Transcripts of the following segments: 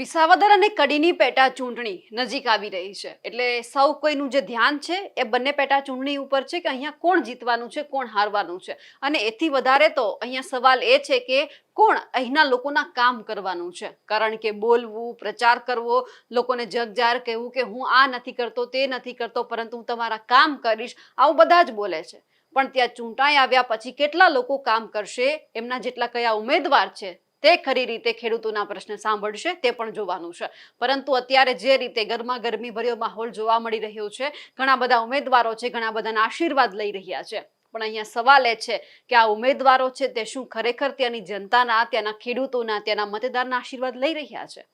વિસાવદર અને કડીની પેટા ચૂંટણી નજીક આવી રહી છે. એટલે સૌ કોઈનું જે ધ્યાન છે એ બંને પેટા ચૂંટણી ઉપર છે કે અહીંયા કોણ જીતવાનું છે, કોણ હારવાનું છે. અને એથી વધારે તો અહીંયા સવાલ એ છે કે કોણ અહીંના લોકોના કામ કરવાનું છે? કારણ કે બોલવું, પ્રચાર કરવો, લોકોને જગજાર કહેવું કે હું આ નથી કરતો, તે નથી કરતો, પરંતુ હું તમારા કામ કરીશ, આવું બધા જ બોલે છે. પણ ત્યાં ચૂંટાઈ આવ્યા પછી કેટલા લોકો કામ કરશે? એમના જેટલા કયા ઉમેદવાર છે? તે ખરી રીતે ખેડૂતોના પ્રશ્ન સાંભળશે, તે પણ જોવાનું છે. પરંતુ અત્યારે જે રીતે ગરમા ગરમી ભર્યો માહોલ જોવા મળી રહ્યો છે, ઘણા બધા ઉમેદવારો છે, ઘણા બધાના આશીર્વાદ લઈ રહ્યા છે. પણ અહીંયા સવાલ એ છે કે આ ઉમેદવારો છે તે શું ખરેખર ત્યાંની જનતાના, ત્યાંના ખેડૂતોના, ત્યાંના મતદારના આશીર્વાદ લઈ રહ્યા છે?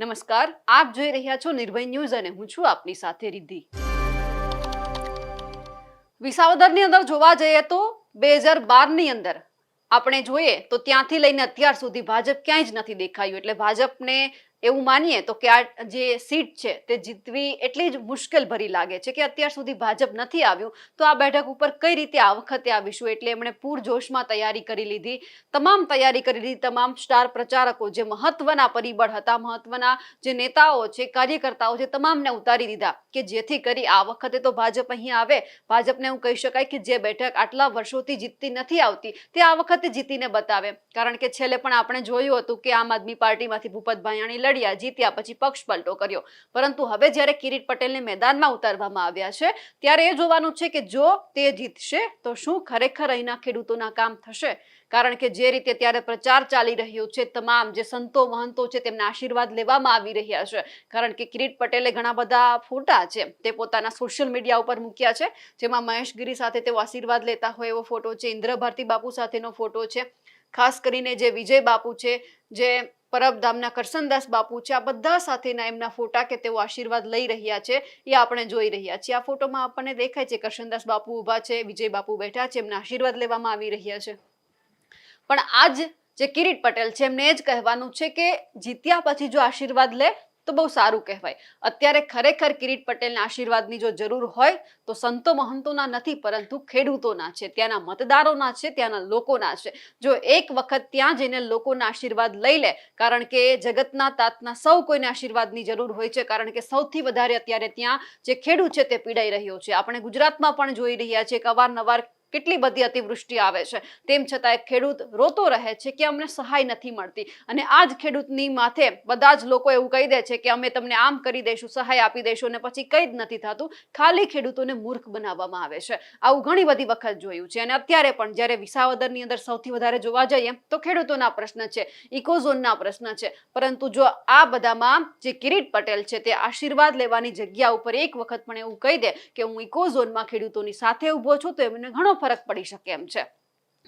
નમસ્કાર, આપ જોઈ રહ્યા છો નિર્ભય ન્યૂઝ અને હું છું આપની સાથે રિદ્ધિ. વિસાવદરની અંદર જોવા જઈએ તો બે હજાર બારની અંદર આપણે જોઈએ તો ત્યાંથી લઈને અત્યાર સુધી ભાજપ ક્યાંય જ નથી દેખાયું. એટલે ભાજપને એવું માનીએ તો કે આ જે સીટ છે તે જીતવી એટલી જ મુશ્કેલ ભરી લાગે છે કે અત્યાર સુધી ભાજપ નથી આવ્યું, તો આ બેઠક ઉપર કઈ રીતે આ વખતે આવીશું? એટલે એમણે પૂરજોશમાં તૈયારી કરી લીધી, તમામ તૈયારી કરી લીધી, તમામ સ્ટાર પ્રચારકો જે મહત્વના પરિબળ હતા, મહત્વના જે નેતાઓ છે, કાર્યકર્તાઓ છે, તમામને ઉતારી દીધા કે જેથી કરી આ વખતે તો ભાજપ અહીં આવે. ભાજપને એવું કહી શકાય કે જે બેઠક આટલા વર્ષોથી જીતતી નથી આવતી, તે આ વખતે જીતીને બતાવે. કારણ કે છેલ્લે પણ આપણે જોયું હતું કે આમ આદમી પાર્ટીમાંથી ભૂપત ભાયાણી લડ્યા, જીત્યા, પછી પક્ષ પલટો કર્યો. પરંતુ હવે જ્યારે કિરીટ પટેલને મેદાનમાં ઉતારવામાં આવ્યા છે, ત્યારે એ જોવાનું છે કે જો તે જીતશે, તો શું ખરેખર અહીંના ખેડૂતોના કામ થશે? કારણ કે જે રીતે ત્યારે પ્રચાર ચાલી રહ્યો છે, તમામ જે સંતો, મહંતો છે, તેમના આશીર્વાદ લેવામાં આવી રહ્યા છે. કારણ કે કિરીટ પટેલે ઘણા બધા ફોટા છે, તે પોતાના સોશિયલ મીડિયા ઉપર મૂક્યા છે. જેમાં મહેશ ગીરી સાથે તેઓ આશીર્વાદ લેતા હોય એવો ફોટો છે ઇન્દ્ર ભારતી બાપુ સાથેનો ફોટો છે. ખાસ કરીને જે વિજય બાપુ છે, જે પરબધામના કરસનદાસ બાપુ છે. આ બધા સાથેના એમના ફોટા કે તેઓ આશીર્વાદ લઈ રહ્યા છે એ આપણે જોઈ રહ્યા છીએ. આ ફોટોમાં આપણને દેખાય છે કરશનદાસ બાપુ ઊભા છે, વિજય બાપુ બેઠા છે, એમના આશીર્વાદ લેવામાં આવી રહ્યા છે. પણ આજ જે કિરીટ પટેલ છે એમને એ જ કહેવાનું છે કે જીત્યા પછી જો આશીર્વાદ લે તો બહુ સારું કહેવાય. અત્યારે ખરેખર કિરીટ પટેલના આશીર્વાદની જો જરૂર હોય, તો સંતો મહંતોના નથી, પરંતુ ખેડૂતોના છે. ત્યાંના મતદારોના છે, ત્યાંના લોકોના છે. જો એક વખત ત્યાં જઈને લોકોના આશીર્વાદ લઈ લે, કારણ કે જગતના તાતના સૌ કોઈને આશીર્વાદની જરૂર હોય છે, કારણ કે સૌથી વધારે અત્યારે ત્યાં જે ખેડૂત છે, તે પીડાઈ રહ્યો છે. આપણે ગુજરાતમાં પણ જોઈ રહ્યા છીએ કે અવારનવાર કેટલી બધી અતિવૃષ્ટિ આવે છે. તેમ છતાં ખેડૂત રોતો રહે છે કે અમને સહાય નથી મળતી. અને આ જ ખેડૂતની માથે બધા જ લોકો એવું કહી દે છે કે અમે તમને આમ કરી દઈશું, સહાય આપી દઈશું અને પછી કંઈ જ નથી થતું. ખાલી ખેડૂતોને મૂર્ખ બનાવવામાં આવે છે. આવું ઘણી બધી વખત જોયું છે. અને અત્યારે પણ જ્યારે વિસાવદરની અંદર સૌથી વધારે જોવા જઈએ તો ખેડૂતોના પ્રશ્ન છે, ઇકોઝોનના પ્રશ્ન છે. પરંતુ જો આ બધામાં જે કિરીટ પટેલ છે તે આશીર્વાદ લેવાની જગ્યા ઉપર એક વખત પણ એવું કહી દે કે હું ઇકોઝોનમાં ખેડૂતોની સાથે ઊભો છું, તો એમને ઘણો ફરક પડી શકે એમ છે.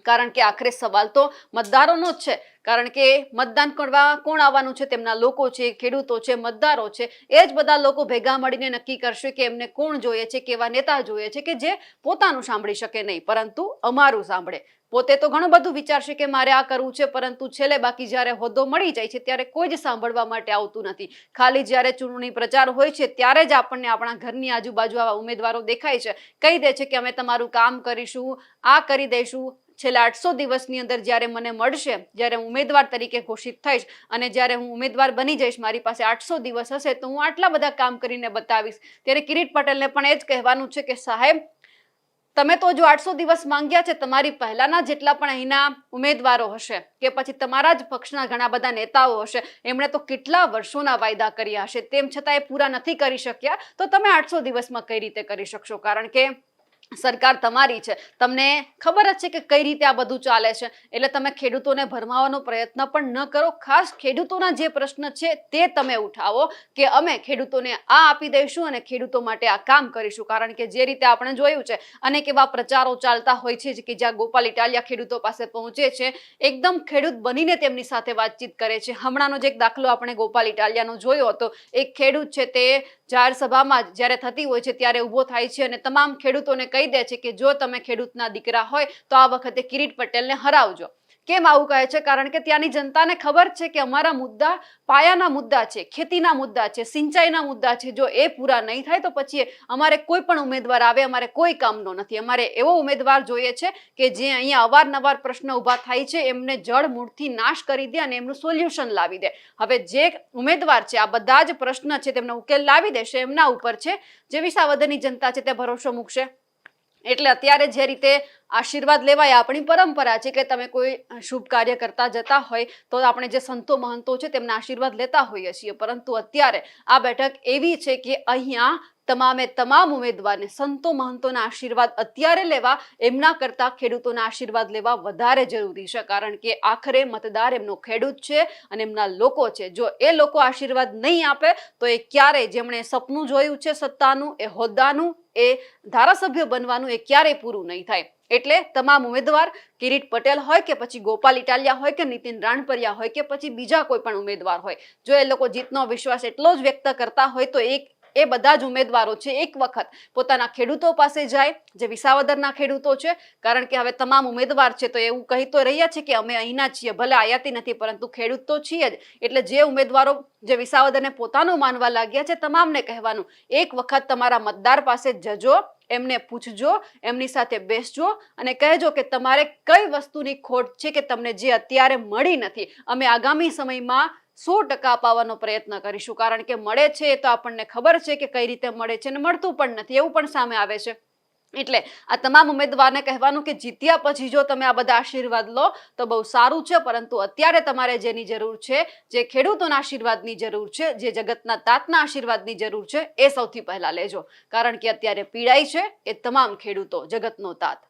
કારણ કે આખરે સવાલ તો મતદારોનો જ છે. કારણ કે મતદાન કરવા કોણ આવવાનું છે? તેમના લોકો છે, ખેડૂતો છે, મતદારો છે. એ જ બધા લોકો ભેગા મળીને નક્કી કરશે કે એમને કોણ જોઈએ છે, કેવા નેતા જોઈએ છે કે જે પોતાનું સાંભળી શકે નહીં. પરંતુ અમારું સાંભળે. પોતે તો ઘણું બધું વિચારશે કે મારે આ કરવું છે, પરંતુ છેલ્લે બાકી જ્યારે હોદ્દો મળી જાય છે ત્યારે કોઈ જ સાંભળવા માટે આવતું નથી. ખાલી જ્યારે ચૂંટણી પ્રચાર હોય છે ત્યારે જ આપણને આપણા ઘરની આજુબાજુ આવા ઉમેદવારો દેખાય છે. કહી દે છે કે અમે તમારું કામ કરીશું, આ કરી દઈશું છેલ્લા આઠસો દિવસની અંદર જ્યારે મને મળશે, જ્યારે હું ઉમેદવાર તરીકે ઘોષિત થઈશ અને જ્યારે હું ઉમેદવાર બની જઈશ, મારી પાસે આઠસો દિવસ હશે, તો હું આટલા બધા કામ કરીને બતાવીશ. ત્યારે કિરીટ પટેલને પણ એ જ કહેવાનું છે કે, સાહેબ, તમે તો જો આઠસો દિવસ માંગ્યા છે, તમારી પહેલાના જેટલા પણ અહીંના ઉમેદવારો હશે કે પછી તમારા જ પક્ષના ઘણા બધા નેતાઓ હશે, એમણે તો કેટલા વર્ષોના વાયદા કર્યા હશે, તેમ છતાં એ પૂરા નથી કરી શક્યા, તો તમે આઠસો દિવસમાં કઈ રીતે કરી શકશો? કારણ કે સરકાર તમારી છે. તમને ખબર જ છે કે કઈ રીતે આ બધું ચાલે છે. એટલે તમે ખેડૂતોને ભરમાવાનો પ્રયત્ન પણ ન કરો. ખાસ ખેડૂતોના જે પ્રશ્ન છે તે તમે ઉઠાવો કે અમે ખેડૂતોને આ આપી દઈશું અને ખેડૂતો માટે આ કામ કરીશું. કારણ કે જે રીતે આપણે જોયું છે, અનેક એવા પ્રચારો ચાલતા હોય છે કે જ્યાં ગોપાલ ઇટાલિયા ખેડૂતો પાસે પહોંચે છે. એકદમ ખેડૂત બનીને તેમની સાથે વાતચીત કરે છે. હમણાંનો જે એક દાખલો આપણે ગોપાલ ઇટાલિયાનો જોયો હતો. એક ખેડૂત છે તે જાહેર સભામાં જ્યારે થતી હોય છે ત્યારે ઊભો થાય છે અને તમામ ખેડૂતોને કહી દે છે કે જો તમે ખેડૂતના દીકરા હોય તો આ વખતે કિરીટ પટેલને હરાવજો. કેમ આવું કહે છે? કારણ કે ત્યાંની જનતાને ખબર છે કે અમારા મુદ્દા પાયાના મુદ્દા છે, ખેતીના મુદ્દા છે, સિંચાઈના મુદ્દા છે. જો એ પૂરા નહીં થાય તો પછી અમારે કોઈ પણ ઉમેદવાર આવે, અમારે કોઈ કામનો નથી. અમારે એવો ઉમેદવાર જોઈએ છે કે જે અહીંયા અવારનવાર પ્રશ્ન ઊભા થાય છે, એમને જળ મૂળથી નાશ કરી દે અને એમનું સોલ્યુશન લાવી દે. હવે જે ઉમેદવાર છે, આ બધા જ પ્રશ્ન છે, તેમનો ઉકેલ લાવી દેશે એમના ઉપર છે. જે વિસાવદરની જનતા છે, તે ભરોસો મૂકશે. એટલે અત્યારે જે રીતે આશીર્વાદ લેવાય આપણી પરંપરા છે કે તમે કોઈ શુભ કાર્ય કરતા જતા હોય, તો આપણે જે સંતો મહંતો છે તેમના આશીર્વાદ લેતા હોઈએ છીએ. પરંતુ અત્યારે આ બેઠક એવી છે કે અહીંયા તમામે તમામ ઉમેદવારને, સંતો મહંતોના આશીર્વાદ અત્યારે લેવા, એમના કરતાં ખેડૂતોના આશીર્વાદ લેવા વધારે જરૂરી છે. કારણ કે આખરે મતદાર એમનો ખેડૂત છે અને એમના લોકો છે. જો એ લોકો આશીર્વાદ નહીં આપે, તો એ ક્યારેય જેમણે સપનું જોયું છે સત્તાનું, એ હોદ્દાનું, એ ધારાસભ્ય બનવાનું, એ ક્યારેય પૂરું નહીં થાય. એટલે તમામ ઉમેદવાર, કિરીટ પટેલ હોય કે પછી ગોપાલ ઇટાલિયા હોય કે નીતિન રાણપરિયા હોય કે પછી બીજા કોઈ પણ ઉમેદવાર હોય, જો એ લોકો જીતનો વિશ્વાસ એટલો જ વ્યક્ત કરતા હોય તો એક એ બધા જ ઉમેદવારો છે એક વખત પોતાના ખેડૂતો પાસે જાય, જે વિસાવદરના ખેડૂતો છે, કારણ કે હવે તમામ ઉમેદવાર છે તો એવું કહી તો રહ્યા છે કે અમે અહીંના છીએ, ભલે આયાતી નથી, પરંતુ ખેડૂત તો છીએ જ. એટલે જે ઉમેદવારો, જે વિસાવદરને પોતાનું માનવા લાગ્યા છે, તમામને કહેવાનું, એક વખત તમારા મતદાર પાસે જજો, એમને પૂછજો, એમની સાથે બેસજો અને કહેજો કે તમારે કઈ વસ્તુની ખોટ છે કે તમને જે અત્યારે મળી નથી. અમે આગામી સમયમાં સો ટકા અપાવવાનો પ્રયત્ન કરીશું. કારણ કે મળે છે એ તો આપણને ખબર છે કે કઈ રીતે મળે છે અને મળતું પણ નથી. એવું પણ સામે આવે છે. એટલે આ તમામ ઉમેદવારને કહેવાનું કે જીત્યા પછી જો તમે આ બધા આશીર્વાદ લો, તો બહુ સારું છે. પરંતુ અત્યારે તમારે જેની જરૂર છે, જે ખેડૂતોના આશીર્વાદની જરૂર છે, જે જગતના તાતના આશીર્વાદની જરૂર છે, એ સૌથી પહેલા લેજો. કારણ કે અત્યારે પીડાય છે એ તમામ ખેડૂતો, જગતનો તાત.